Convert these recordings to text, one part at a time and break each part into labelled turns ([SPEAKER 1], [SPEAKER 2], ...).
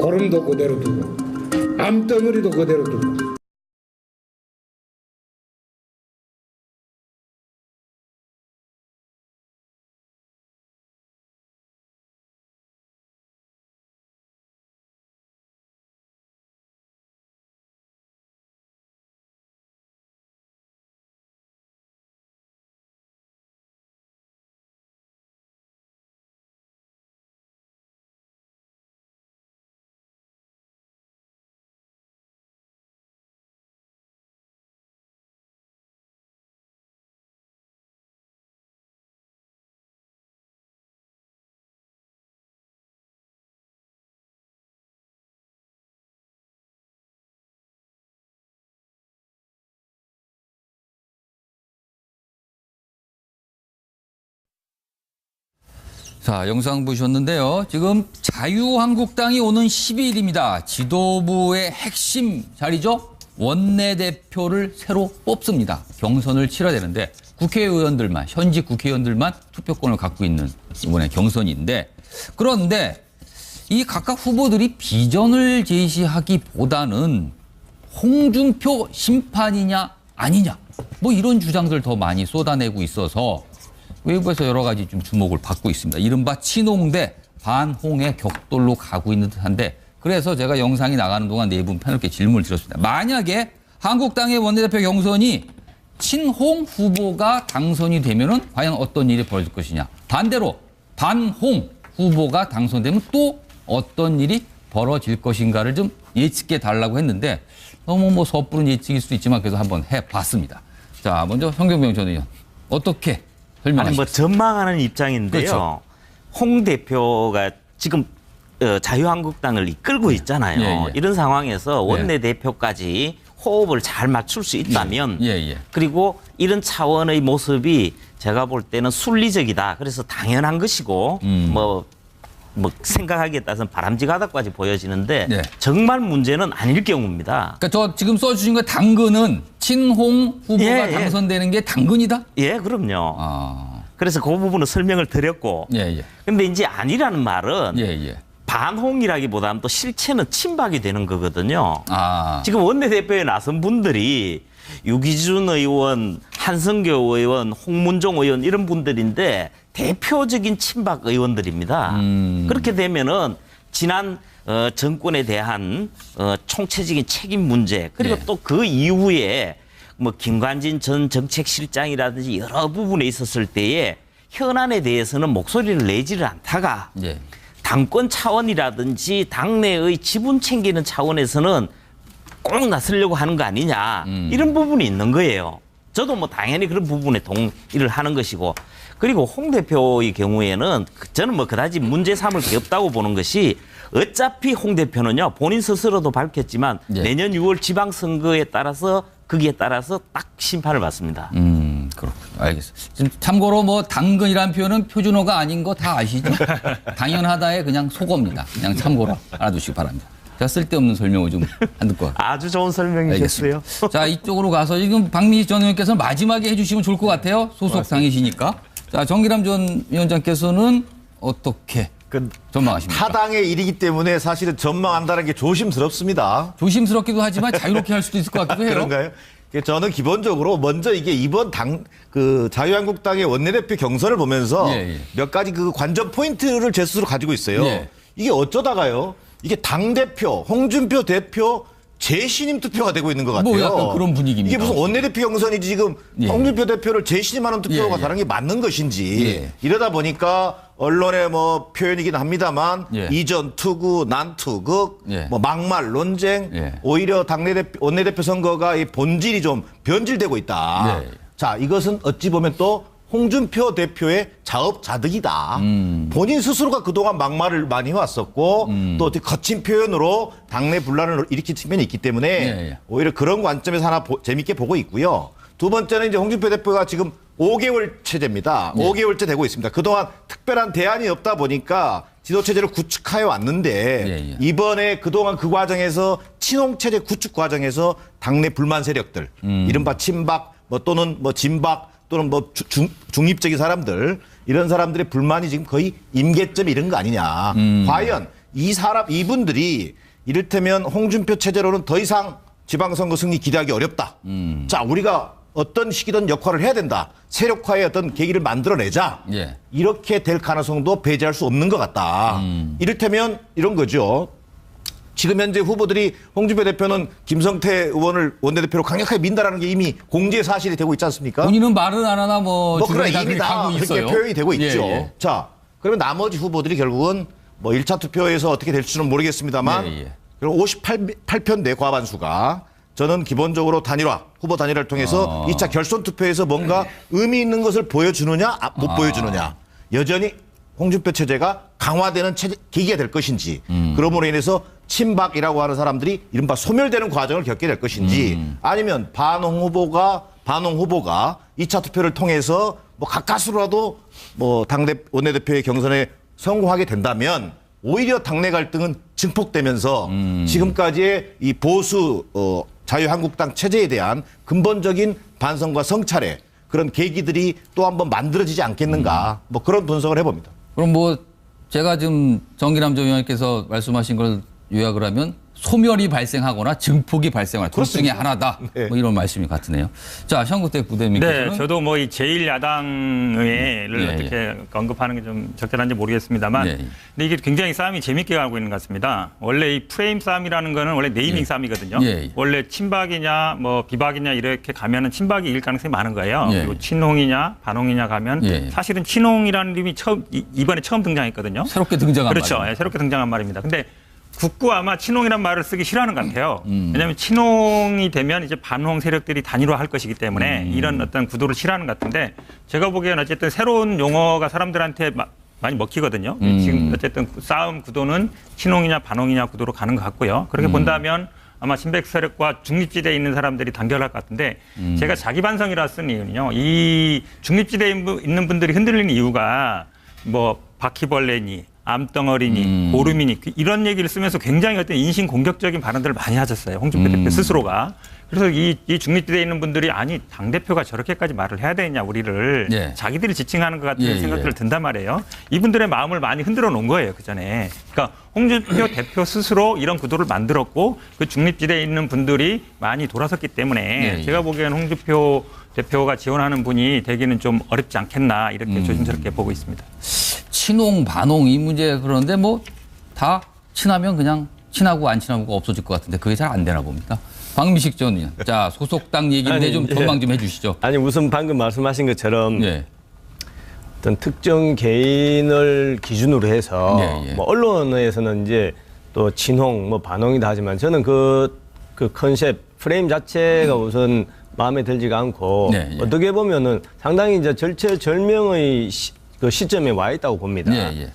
[SPEAKER 1] 고름도 그대로 두고 암덩어리도 그대로 두고
[SPEAKER 2] 자, 영상 보셨는데요. 지금 자유한국당이 오는 12일입니다. 지도부의 핵심 자리죠. 원내대표를 새로 뽑습니다. 경선을 치러야 되는데 국회의원들만, 현직 국회의원들만 투표권을 갖고 있는 이번에 경선인데 그런데 이 각각 후보들이 비전을 제시하기보다는 홍준표 심판이냐 아니냐 뭐 이런 주장들 더 많이 쏟아내고 있어서 외부에서 여러 가지 좀 주목을 받고 있습니다. 이른바 친홍대 반홍의 격돌로 가고 있는 듯한데 그래서 제가 영상이 나가는 동안 네 분 패널께 질문을 드렸습니다. 만약에 한국당의 원내대표 경선이 친홍 후보가 당선이 되면은 과연 어떤 일이 벌어질 것이냐. 반대로 반홍 후보가 당선되면 또 어떤 일이 벌어질 것인가를 좀 예측해 달라고 했는데 너무 뭐 섣부른 예측일 수도 있지만 그래서 한번 해봤습니다. 자, 먼저 현경병 전 의원 어떻게 설명하시죠?
[SPEAKER 3] 전망하는 입장인데요.
[SPEAKER 2] 그렇죠.
[SPEAKER 3] 홍 대표가 지금 어, 자유한국당을 이끌고 있잖아요.
[SPEAKER 2] 예, 예.
[SPEAKER 3] 이런 상황에서 원내 대표까지 호흡을 잘 맞출 수 있다면
[SPEAKER 2] 예, 예.
[SPEAKER 3] 그리고 이런 차원의 모습이 제가 볼 때는 순리적이다. 그래서 당연한 것이고
[SPEAKER 2] 음.
[SPEAKER 3] 뭐. 뭐 생각하기에 따라서는 바람직하다까지 보여지는데
[SPEAKER 2] 네.
[SPEAKER 3] 정말 문제는 아닐 경우입니다.
[SPEAKER 2] 그러니까 저 지금 써주신 거 당근은 친홍 후보가
[SPEAKER 3] 예, 예.
[SPEAKER 2] 당선되는 게 당근이다?
[SPEAKER 3] 예, 그럼요.
[SPEAKER 2] 아,
[SPEAKER 3] 그래서 그 부분은 설명을 드렸고.
[SPEAKER 2] 예, 예.
[SPEAKER 3] 근데 이제 아니라는 말은
[SPEAKER 2] 예, 예.
[SPEAKER 3] 반홍이라기보다는 또 실체는 친박이 되는 거거든요.
[SPEAKER 2] 아,
[SPEAKER 3] 지금 원내대표에 나선 분들이 유기준 의원, 한성교 의원, 홍문종 의원 이런 분들인데 대표적인 친박 의원들입니다.
[SPEAKER 2] 음.
[SPEAKER 3] 그렇게 되면은 지난 어, 정권에 대한 어, 총체적인 책임 문제 그리고
[SPEAKER 2] 예.
[SPEAKER 3] 또그 이후에 뭐 김관진 전 정책실장이라든지 여러 부분에 있었을 때에 현안에 대해서는 목소리를 내지를 않다가
[SPEAKER 2] 예.
[SPEAKER 3] 당권 차원이라든지 당내의 지분 챙기는 차원에서는 꼭 나서려고 하는 거 아니냐 이런 부분이 있는 거예요. 저도 뭐 당연히 그런 부분에 동의를 하는 것이고 그리고 홍 대표의 경우에는 그- 저는 뭐 그다지 문제 삼을 게 없다고 보는 것이 어차피 홍 대표는요 본인 스스로도 밝혔지만
[SPEAKER 2] 예.
[SPEAKER 3] 내년 6월 지방선거에 따라서 거기에 따라서 딱 심판을 받습니다.
[SPEAKER 2] 음, 그렇군요. 알겠습니다. 지금 참고로 뭐 당근이라는 표현은 표준어가 아닌 거 다 아시죠? 당연하다의 그냥 속어입니다. 그냥 참고로 알아두시기 바랍니다. 제가 쓸데없는 설명을 좀 안 듣고.
[SPEAKER 3] 아주 좋은 설명이셨어요.
[SPEAKER 2] 자, 이쪽으로 가서 지금 박민희 전 의원께서는 마지막에 해주시면 좋을 것 같아요. 소속 당이시니까. 자, 정기람 전 위원장께서는 어떻게
[SPEAKER 4] 그
[SPEAKER 2] 전망하십니까?
[SPEAKER 4] 타당의 일이기 때문에 사실은 전망한다는 게 조심스럽습니다.
[SPEAKER 2] 조심스럽기도 하지만 자유롭게 할 수도 있을 것 같기도 해요.
[SPEAKER 4] 그런가요? 그 저는 기본적으로 먼저 이게 이번 당 그 자유한국당의 원내대표 경선을 보면서
[SPEAKER 2] 예, 예.
[SPEAKER 4] 몇 가지 그 관전 포인트를 제 스스로 가지고 있어요.
[SPEAKER 2] 예.
[SPEAKER 4] 이게 어쩌다가요? 이게 당 대표 홍준표 대표 재신임 투표가 되고 있는 것 같아요.
[SPEAKER 2] 뭐 약간 그런 분위기입니다.
[SPEAKER 4] 이게 무슨 원내대표 경선이지 지금
[SPEAKER 2] 예.
[SPEAKER 4] 홍준표 대표를 재신임하는 투표가
[SPEAKER 2] 예, 예.
[SPEAKER 4] 다른 게 맞는 것인지
[SPEAKER 2] 예.
[SPEAKER 4] 이러다 보니까 언론의 뭐 표현이긴 합니다만
[SPEAKER 2] 예.
[SPEAKER 4] 이전 투구 난 투극
[SPEAKER 2] 예.
[SPEAKER 4] 뭐 막말 논쟁
[SPEAKER 2] 예.
[SPEAKER 4] 오히려 당내 대표 원내대표 선거가 이 본질이 좀 변질되고 있다.
[SPEAKER 2] 네.
[SPEAKER 4] 자 이것은 어찌 보면 또 홍준표 대표의 자업자득이다.
[SPEAKER 2] 음.
[SPEAKER 4] 본인 스스로가 그동안 막말을 많이 해왔었고 또 어떻게 거친 표현으로 당내 분란을 일으킨 측면이 있기 때문에
[SPEAKER 2] 예, 예.
[SPEAKER 4] 오히려 그런 관점에서 하나 보- 재밌게 보고 있고요. 두 번째는 이제 홍준표 대표가 지금 5개월 체제입니다.
[SPEAKER 2] 예.
[SPEAKER 4] 5개월째 되고 있습니다. 그동안 특별한 대안이 없다 보니까 지도 체제를 구축하여 왔는데
[SPEAKER 2] 예, 예.
[SPEAKER 4] 이번에 그동안 그 과정에서 친홍 체제 구축 과정에서 당내 불만 세력들,
[SPEAKER 2] 음.
[SPEAKER 4] 이른바 친박 뭐 또는 뭐 진박 또는 뭐 주- 중, 중립적인 사람들 이런 사람들의 불만이 지금 거의 임계점에 이른 거 아니냐.
[SPEAKER 2] 음.
[SPEAKER 4] 과연 이 사람 이분들이 이를테면 홍준표 체제로는 더 이상 지방선거 승리 기대하기 어렵다.
[SPEAKER 2] 음.
[SPEAKER 4] 자 우리가 어떤 시기든 역할을 해야 된다. 세력화의 어떤 계기를 만들어내자.
[SPEAKER 2] 예.
[SPEAKER 4] 이렇게 될 가능성도 배제할 수 없는 것 같다.
[SPEAKER 2] 음.
[SPEAKER 4] 이를테면 이런 거죠. 지금 현재 후보들이 홍준표 대표는 김성태 의원을 원내대표로 강력하게 민다라는 게 이미 공개 사실이 되고 있지 않습니까?
[SPEAKER 2] 본인은 말은 안 하나 뭐뭐다
[SPEAKER 4] 이미 다 그렇게
[SPEAKER 2] 있어요.
[SPEAKER 4] 표현이 되고
[SPEAKER 2] 예,
[SPEAKER 4] 있죠.
[SPEAKER 2] 예.
[SPEAKER 4] 자, 그러면 나머지 후보들이 결국은 뭐 1차 투표에서 어떻게 될지는 모르겠습니다만
[SPEAKER 2] 예, 예.
[SPEAKER 4] 그리고 58편대 과반수가 저는 기본적으로 단일화, 후보 단일화를 통해서
[SPEAKER 2] 아.
[SPEAKER 4] 2차 결선 투표에서 뭔가 의미 있는 것을 보여주느냐, 아, 못 보여주느냐. 여전히 홍준표 체제가 강화되는 체제, 계기가 될 것인지,
[SPEAKER 2] 음.
[SPEAKER 4] 그러므로 인해서 친박이라고 하는 사람들이 이른바 소멸되는 과정을 겪게 될 것인지,
[SPEAKER 2] 음.
[SPEAKER 4] 아니면 반홍 후보가, 반홍 후보가 2차 투표를 통해서 뭐 가까스로라도 뭐 당대, 원내대표의 경선에 성공하게 된다면 오히려 당내 갈등은 증폭되면서
[SPEAKER 2] 음.
[SPEAKER 4] 지금까지의 이 보수 어, 자유한국당 체제에 대한 근본적인 반성과 성찰의 그런 계기들이 또 한번 만들어지지 않겠는가 뭐 그런 분석을 해봅니다.
[SPEAKER 2] 그럼 뭐 제가 지금 정기남 전 의원께서 말씀하신 걸 요약을 하면 소멸이 발생하거나 증폭이 발생할 둘 중에 하나다.
[SPEAKER 4] 네.
[SPEAKER 2] 뭐 이런 말씀이 같으네요. 자, 현국대 부대님께서는
[SPEAKER 5] 네, 저도 뭐 이 제1야당의를
[SPEAKER 2] 예,
[SPEAKER 5] 어떻게 언급하는 게 좀 적절한지 모르겠습니다만,
[SPEAKER 2] 예, 예.
[SPEAKER 5] 근데 이게 굉장히 싸움이 재밌게 가고 있는 것 같습니다. 원래 이 프레임 싸움이라는 거는 원래 네이밍 싸움이거든요.
[SPEAKER 2] 예, 예.
[SPEAKER 5] 원래 친박이냐, 뭐 비박이냐 이렇게 가면은 친박이 이길 가능성이 많은 거예요.
[SPEAKER 2] 예.
[SPEAKER 5] 그리고 친홍이냐, 반홍이냐 가면
[SPEAKER 2] 예.
[SPEAKER 5] 사실은 친홍이라는 이름이 처음 이- 이번에 처음 등장했거든요.
[SPEAKER 2] 새롭게 등장한
[SPEAKER 5] 그렇죠.
[SPEAKER 2] 말이에요.
[SPEAKER 5] 예, 새롭게 등장한 말입니다. 근데 국구 아마 친홍이란 말을 쓰기 싫어하는 것 같아요.
[SPEAKER 2] 음.
[SPEAKER 5] 왜냐하면 친홍이 되면 이제 반홍 세력들이 단일화할 것이기 때문에
[SPEAKER 2] 음.
[SPEAKER 5] 이런 어떤 구도를 싫어하는 것 같은데 제가 보기에는 어쨌든 새로운 용어가 사람들한테 마- 많이 먹히거든요.
[SPEAKER 2] 음.
[SPEAKER 5] 지금 어쨌든 구- 싸움 구도는 친홍이냐 반홍이냐 구도로 가는 것 같고요. 그렇게
[SPEAKER 2] 음.
[SPEAKER 5] 본다면 아마 친백 세력과 중립지대에 있는 사람들이 단결할 것 같은데
[SPEAKER 2] 음.
[SPEAKER 5] 제가 자기 반성이라 쓴 이유는요. 이 중립지대에 있는 분들이 흔들리는 이유가 뭐 바퀴벌레니 암덩어리니
[SPEAKER 2] 음.
[SPEAKER 5] 고름이니 그 이런 얘기를 쓰면서 굉장히 어떤 인신 공격적인 발언들을 많이 하셨어요. 홍준표
[SPEAKER 2] 음.
[SPEAKER 5] 대표 스스로가. 그래서 이, 이 중립지대에 있는 분들이 아니 당 대표가 저렇게까지 말을 해야 되냐 우리를
[SPEAKER 2] 예.
[SPEAKER 5] 자기들이 지칭하는 것 같은
[SPEAKER 2] 예,
[SPEAKER 5] 생각들을
[SPEAKER 2] 예.
[SPEAKER 5] 든단 말이에요. 이분들의 마음을 많이 흔들어 놓은 거예요. 그 전에. 그러니까 홍준표 대표 스스로 이런 구도를 만들었고 그 중립지대에 있는 분들이 많이 돌아섰기 때문에
[SPEAKER 2] 예, 예.
[SPEAKER 5] 제가 보기에는 홍준표 대표가 지원하는 분이 되기는 좀 어렵지 않겠나 이렇게
[SPEAKER 2] 음.
[SPEAKER 5] 조심스럽게 보고 있습니다.
[SPEAKER 2] 친홍, 반홍 이 문제 그런데 뭐 다 친하면 그냥 친하고 안 친하고가 없어질 것 같은데 그게 잘 안 되나 봅니까? 박미식 전 의원. 자, 소속당 얘기인데 좀
[SPEAKER 6] 예.
[SPEAKER 2] 전망 좀 해주시죠.
[SPEAKER 6] 아니 우선 방금 말씀하신 것처럼
[SPEAKER 2] 예.
[SPEAKER 6] 어떤 특정 개인을 기준으로 해서
[SPEAKER 2] 예, 예.
[SPEAKER 6] 뭐 언론에서는 이제 또 친홍 뭐 반홍이다 하지만 저는 그, 그 컨셉 프레임 자체가 우선 마음에 들지가 않고
[SPEAKER 2] 예, 예.
[SPEAKER 6] 어떻게 보면은 상당히 이제 절체절명의 시, 그 시점에 와 있다고 봅니다.
[SPEAKER 2] 예, 예.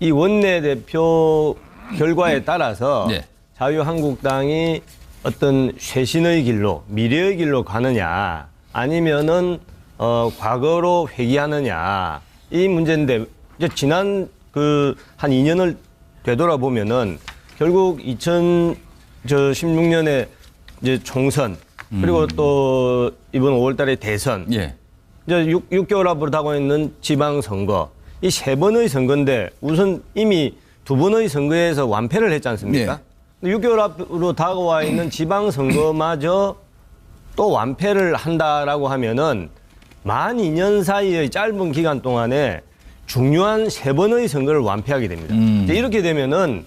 [SPEAKER 6] 이 원내대표 결과에 따라서
[SPEAKER 2] 네.
[SPEAKER 6] 자유한국당이 어떤 쇄신의 길로 미래의 길로 가느냐 아니면은 어 과거로 회귀하느냐 이 문제인데 이제 지난 그 한 2년을 되돌아보면은 결국 2016년에 이제 총선 그리고 또 이번 5월달에 대선
[SPEAKER 2] 예.
[SPEAKER 6] 이제 6, 6개월 앞으로 다가오고 있는 지방선거. 이 세 번의 선거인데 우선 이미 두 번의 선거에서 완패를 했지 않습니까?
[SPEAKER 2] 네.
[SPEAKER 6] 6개월 앞으로 다가와 있는 지방선거마저 또 완패를 한다라고 하면은 만 2년 사이의 짧은 기간 동안에 중요한 세 번의 선거를 완패하게 됩니다.
[SPEAKER 2] 음.
[SPEAKER 6] 이렇게 되면은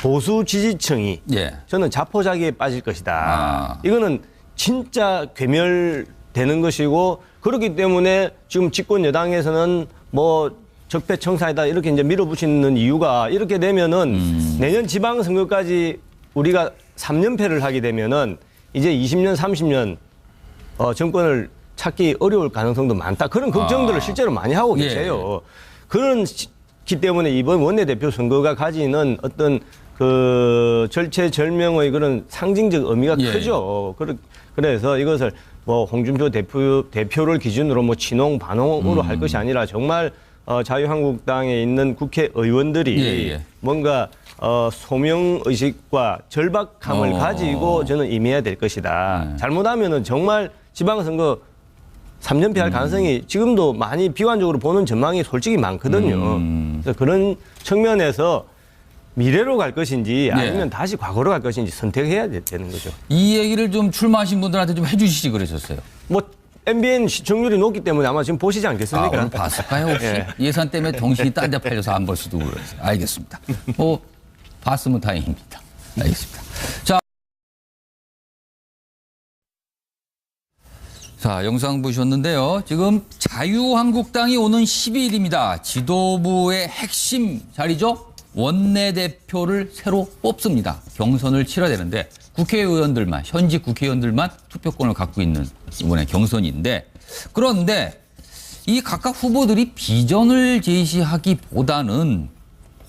[SPEAKER 6] 보수 지지층이
[SPEAKER 2] 예.
[SPEAKER 6] 저는 자포자기에 빠질 것이다.
[SPEAKER 2] 아.
[SPEAKER 6] 이거는 진짜 괴멸되는 것이고 그렇기 때문에 지금 집권 여당에서는 뭐 적폐청산이다 이렇게 이제 밀어붙이는 이유가 이렇게 되면은
[SPEAKER 2] 음.
[SPEAKER 6] 내년 지방선거까지 우리가 3년패를 하게 되면은 이제 20년, 30년 어, 정권을 찾기 어려울 가능성도 많다. 그런 걱정들을
[SPEAKER 2] 아.
[SPEAKER 6] 실제로 많이 하고
[SPEAKER 2] 예,
[SPEAKER 6] 계세요. 그런기 때문에 이번 원내대표 선거가 가지는 어떤 그 절체절명의 그런 상징적 의미가
[SPEAKER 2] 예.
[SPEAKER 6] 크죠. 그러- 그래서 이것을 뭐 홍준표 대표 대표를 기준으로 뭐 친홍 반홍으로 할 것이 아니라 정말 어, 자유한국당에 있는 국회의원들이
[SPEAKER 2] 예, 예.
[SPEAKER 6] 뭔가 어, 소명 의식과 절박함을
[SPEAKER 2] 어.
[SPEAKER 6] 가지고 저는 임해야 될 것이다.
[SPEAKER 2] 네.
[SPEAKER 6] 잘못하면은 정말 지방선거 3년패
[SPEAKER 2] 음.
[SPEAKER 6] 할 가능성이 지금도 많이 비관적으로 보는 전망이 솔직히 많거든요.
[SPEAKER 2] 음.
[SPEAKER 6] 그래서 그런 측면에서 미래로 갈 것인지
[SPEAKER 2] 네.
[SPEAKER 6] 아니면 다시 과거로 갈 것인지 선택해야 되- 되는 거죠.
[SPEAKER 2] 이 얘기를 좀 출마하신 분들한테 좀 해주시지 그러셨어요.
[SPEAKER 6] 뭐 MBN 시청률이 높기 때문에 아마 지금 보시지
[SPEAKER 2] 아,
[SPEAKER 6] 않겠습니까?
[SPEAKER 2] 오늘 봤을까요 혹시?
[SPEAKER 6] 예.
[SPEAKER 2] 예산 때문에 정신이 딴 데 팔려서 안 볼 수도 그러세요. 알겠습니다. 뭐 봤으면 다행입니다. 알겠습니다. 자. 자, 영상 보셨는데요. 지금 자유한국당이 오는 12일입니다. 지도부의 핵심 자리죠? 원내대표를 새로 뽑습니다. 경선을 치러야 되는데 국회의원들만, 현직 국회의원들만 투표권을 갖고 있는 이번에 경선인데 그런데 이 각각 후보들이 비전을 제시하기보다는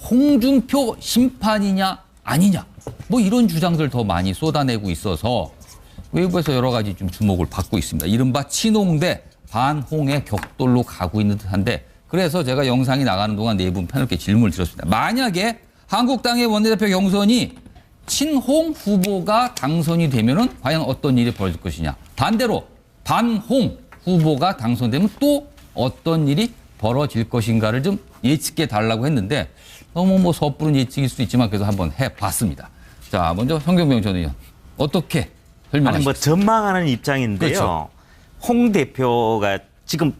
[SPEAKER 2] 홍준표 심판이냐 아니냐 뭐 이런 주장들 더 많이 쏟아내고 있어서 외부에서 여러 가지 좀 주목을 받고 있습니다. 이른바 친홍대 반홍의 격돌로 가고 있는 듯한데 그래서 제가 영상이 나가는 동안 네 분 패널께 질문을 드렸습니다. 만약에 한국당의 원내대표 경선이 친홍 후보가 당선이 되면은 과연 어떤 일이 벌어질 것이냐. 반대로 반홍 후보가 당선되면 또 어떤 일이 벌어질 것인가를 좀 예측해 달라고 했는데 너무 뭐 섣부른 예측일 수도 있지만 그래서 한번 해봤습니다. 자, 먼저 성경병 전 의원 어떻게
[SPEAKER 3] 아니
[SPEAKER 2] 설명하시죠?
[SPEAKER 3] 뭐 전망하는 입장인데요.
[SPEAKER 2] 그렇죠.
[SPEAKER 3] 홍 대표가 지금 어,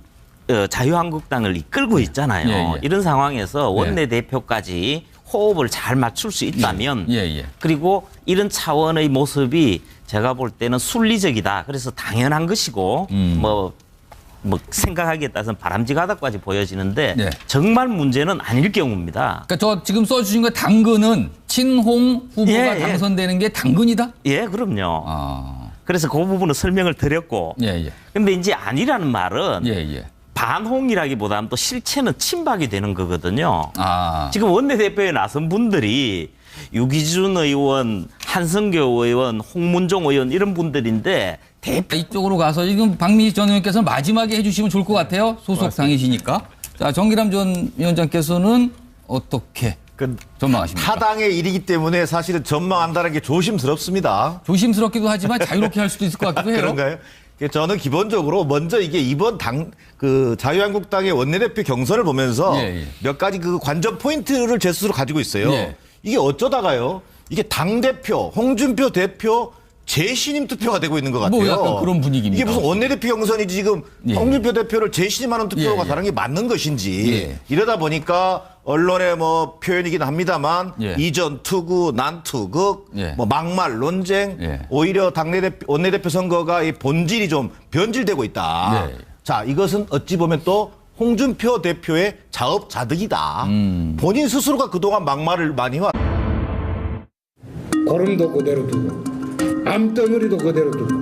[SPEAKER 3] 자유한국당을 이끌고 있잖아요.
[SPEAKER 2] 예, 예.
[SPEAKER 3] 이런 상황에서 원내 대표까지 호흡을 잘 맞출 수 있다면
[SPEAKER 2] 예, 예.
[SPEAKER 3] 그리고 이런 차원의 모습이 제가 볼 때는 순리적이다. 그래서 당연한 것이고
[SPEAKER 2] 음.
[SPEAKER 3] 뭐. 뭐 생각하기에 따라서는 바람직하다까지 보여지는데
[SPEAKER 2] 네.
[SPEAKER 3] 정말 문제는 아닐 경우입니다.
[SPEAKER 2] 그러니까 저 지금 써주신 거 당근은 친홍 후보가
[SPEAKER 3] 예, 예.
[SPEAKER 2] 당선되는 게 당근이다?
[SPEAKER 3] 예, 그럼요.
[SPEAKER 2] 아,
[SPEAKER 3] 그래서 그 부분은 설명을 드렸고.
[SPEAKER 2] 예, 예.
[SPEAKER 3] 근데 이제 아니라는 말은
[SPEAKER 2] 예, 예.
[SPEAKER 3] 반홍이라기보다는 또 실체는 친박이 되는 거거든요.
[SPEAKER 2] 아,
[SPEAKER 3] 지금 원내대표에 나선 분들이 유기준 의원, 한성교 의원, 홍문종 의원 이런 분들인데 대표
[SPEAKER 2] 이쪽으로 가서 지금 박미희 전 의원께서는 마지막에 해주시면 좋을 것 같아요. 소속 당이시니까. 자, 정기람 전 위원장께서는 어떻게
[SPEAKER 4] 그
[SPEAKER 2] 전망하십니까?
[SPEAKER 4] 타당의 일이기 때문에 사실은 전망한다는 게 조심스럽습니다.
[SPEAKER 2] 조심스럽기도 하지만 자유롭게 할 수도 있을 것 같기도 해요.
[SPEAKER 4] 그런가요? 그 저는 기본적으로 먼저 이게 이번 당 그 자유한국당의 원내대표 경선을 보면서
[SPEAKER 2] 예, 예.
[SPEAKER 4] 몇 가지 그 관전 포인트를 제 스스로 가지고 있어요.
[SPEAKER 2] 예.
[SPEAKER 4] 이게 어쩌다가요? 이게 당 대표 홍준표 대표 재신임 투표가 되고 있는 것 같아요.
[SPEAKER 2] 뭐 약간 그런 분위기입니다.
[SPEAKER 4] 이게 무슨 원내대표 경선이지 지금
[SPEAKER 2] 예.
[SPEAKER 4] 홍준표 대표를 재신임하는 투표가
[SPEAKER 2] 예, 예.
[SPEAKER 4] 다른 게 맞는 것인지
[SPEAKER 2] 예.
[SPEAKER 4] 이러다 보니까 언론의 뭐 표현이긴 합니다만
[SPEAKER 2] 예.
[SPEAKER 4] 이전 투구 난투극
[SPEAKER 2] 예.
[SPEAKER 4] 뭐 막말 논쟁
[SPEAKER 2] 예.
[SPEAKER 4] 오히려 당내 대표 원내대표 선거가 이 본질이 좀 변질되고 있다.
[SPEAKER 2] 네.
[SPEAKER 4] 자 이것은 어찌 보면 또 홍준표 대표의 자업자득이다.
[SPEAKER 2] 음.
[SPEAKER 4] 본인 스스로가 그동안 막말을 많이 와.
[SPEAKER 1] 고름도 그대로 두고 암덩어리도 그대로 두고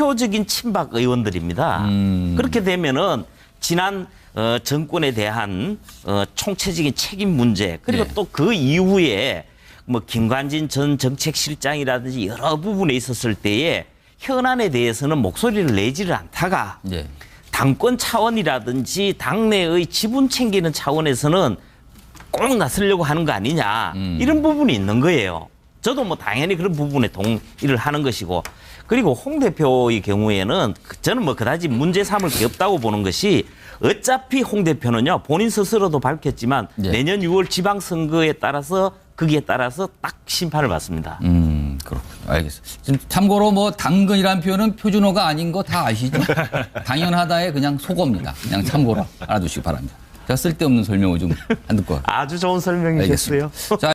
[SPEAKER 3] 표적인 친박 의원들입니다.
[SPEAKER 2] 음.
[SPEAKER 3] 그렇게 되면은 지난 어, 정권에 대한 어, 총체적인 책임 문제 그리고
[SPEAKER 2] 네.
[SPEAKER 3] 또그 이후에 뭐 김관진 전 정책실장이라든지 여러 부분에 있었을 때에 현안에 대해서는 목소리를 내지를 않다가
[SPEAKER 2] 예.
[SPEAKER 3] 당권 차원이라든지 당내의 지분 챙기는 차원에서는 꼭 나서려고 하는 거 아니냐 이런 부분이 있는 거예요. 저도 뭐 당연히 그런 부분에 동의를 하는 것이고 그리고 홍 대표의 경우에는 그- 저는 뭐 그다지 문제 삼을 게 없다고 보는 것이 어차피 홍 대표는요 본인 스스로도 밝혔지만
[SPEAKER 2] 예.
[SPEAKER 3] 내년 6월 지방선거에 따라서 거기에 따라서 딱 심판을 받습니다.
[SPEAKER 2] 음, 그렇군요. 알겠어요. 지금 참고로 뭐 당근이라는 표현은 표준어가 아닌 거 다 아시죠? 당연하다의 그냥 속어입니다. 그냥 참고로 알아두시기 바랍니다. 제가 쓸데없는 설명을 좀 안 듣고
[SPEAKER 3] 아주 좋은 설명이셨어요.
[SPEAKER 2] 알겠습니다. 자,